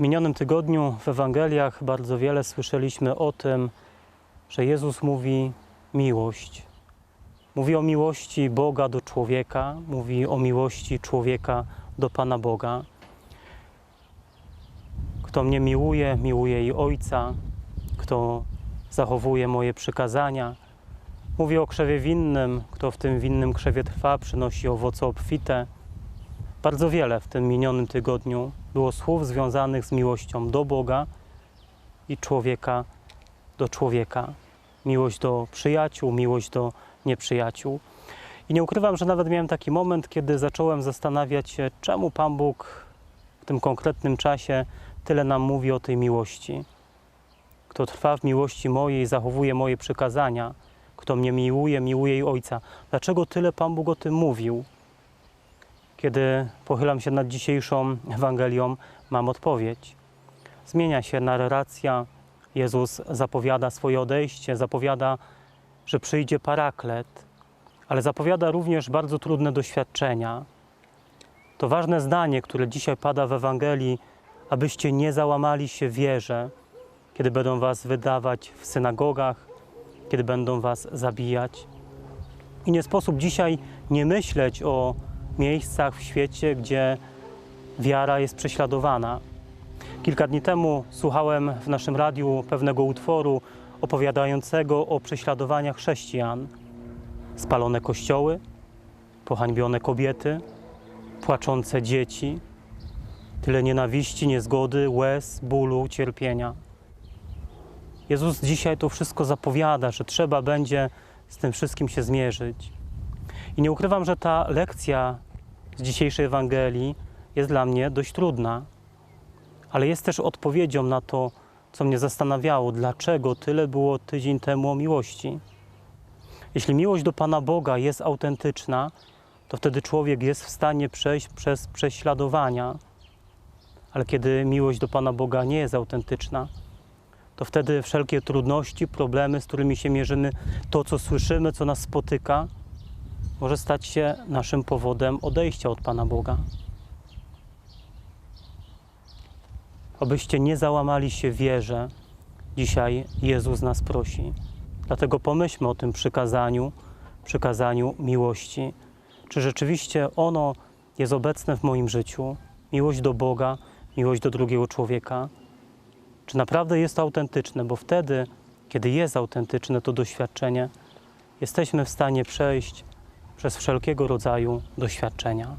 W minionym tygodniu w Ewangeliach bardzo wiele słyszeliśmy o tym, że Jezus mówi miłość. Mówi o miłości Boga do człowieka, mówi o miłości człowieka do Pana Boga. Kto mnie miłuje, miłuje i Ojca. Kto zachowuje moje przykazania. Mówi o krzewie winnym. Kto w tym winnym krzewie trwa, przynosi owoce obfite. Bardzo wiele w tym minionym tygodniu było słów związanych z miłością do Boga i człowieka do człowieka. Miłość do przyjaciół, miłość do nieprzyjaciół. I nie ukrywam, że nawet miałem taki moment, kiedy zacząłem zastanawiać się, czemu Pan Bóg w tym konkretnym czasie tyle nam mówi o tej miłości. Kto trwa w miłości mojej, zachowuje moje przykazania, kto mnie miłuje, miłuje i Ojca. Dlaczego tyle Pan Bóg o tym mówił? Kiedy pochylam się nad dzisiejszą Ewangelią, mam odpowiedź. Zmienia się narracja. Jezus zapowiada swoje odejście, zapowiada, że przyjdzie paraklet, ale zapowiada również bardzo trudne doświadczenia. To ważne zdanie, które dzisiaj pada w Ewangelii, abyście nie załamali się wierze, kiedy będą was wydawać w synagogach, kiedy będą was zabijać. I nie sposób dzisiaj nie myśleć o miejscach w świecie, gdzie wiara jest prześladowana. Kilka dni temu słuchałem w naszym radiu pewnego utworu opowiadającego o prześladowaniach chrześcijan. Spalone kościoły, pohańbione kobiety, płaczące dzieci, tyle nienawiści, niezgody, łez, bólu, cierpienia. Jezus dzisiaj to wszystko zapowiada, że trzeba będzie z tym wszystkim się zmierzyć. I nie ukrywam, że ta lekcja z dzisiejszej Ewangelii jest dla mnie dość trudna, ale jest też odpowiedzią na to, co mnie zastanawiało, dlaczego tyle było tydzień temu o miłości. Jeśli miłość do Pana Boga jest autentyczna, to wtedy człowiek jest w stanie przejść przez prześladowania, ale kiedy miłość do Pana Boga nie jest autentyczna, to wtedy wszelkie trudności, problemy, z którymi się mierzymy, to co słyszymy, co nas spotyka, może stać się naszym powodem odejścia od Pana Boga. Abyście nie załamali się wierze, dzisiaj Jezus nas prosi. Dlatego pomyślmy o tym przykazaniu, przykazaniu miłości. Czy rzeczywiście ono jest obecne w moim życiu? Miłość do Boga, miłość do drugiego człowieka. Czy naprawdę jest to autentyczne? Bo wtedy, kiedy jest autentyczne to doświadczenie, jesteśmy w stanie przejść przez wszelkiego rodzaju doświadczenia.